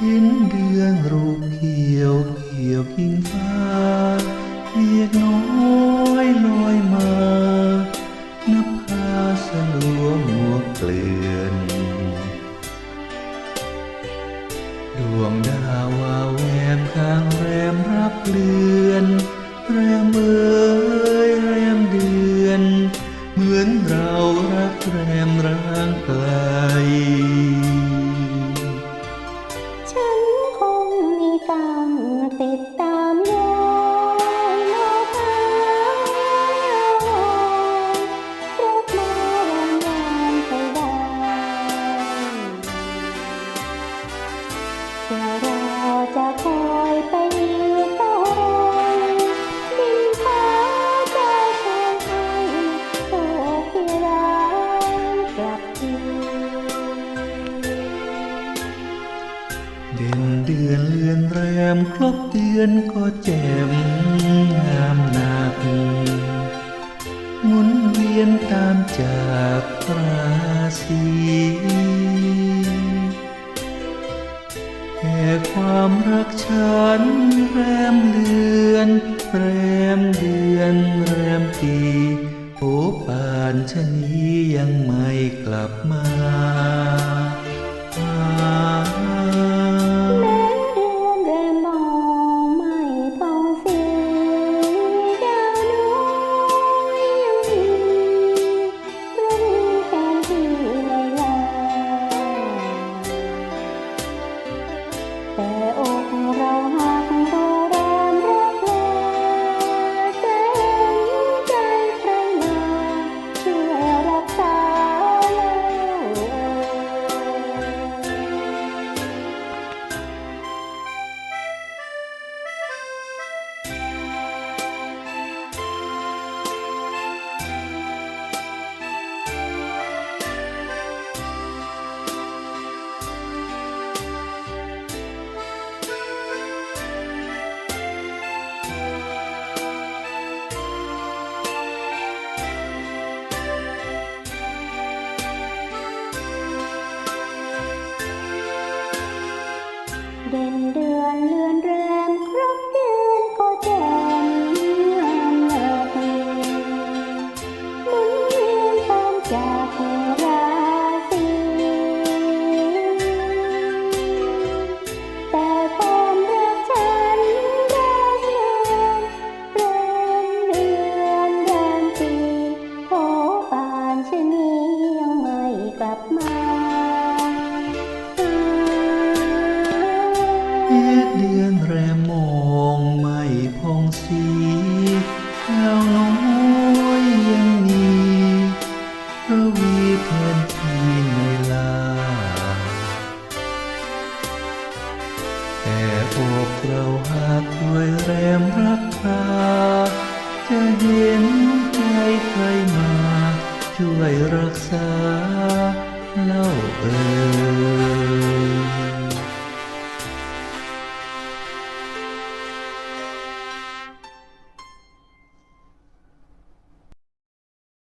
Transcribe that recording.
เห็นเดือนรูปเขียวเขียวกิ่งฟ้าเรียกน้อยลอยมานับพาสลัวหมวกเกลื่อนดวงดาววาแวมข้างแรมรับเลือนแรมเอ้ เพื่อเราจะคอยไปอีกเท่าไรดินฟ้าจะช่วยให้โชคที่ร้ายกลับคืนเด่นเดือนเลือนแรมครบเดือนก็แจ่ม ความรักฉันแรมเดือนแรมเดือนแรมปีโอ้ปานชนี้ยังไม่กลับมา เระวีแทนที่ในลา แต่อกเราหากด้วยแรมรักษาจะเห็นใจใครมา ช่วยรักษาเล่าเอ่ย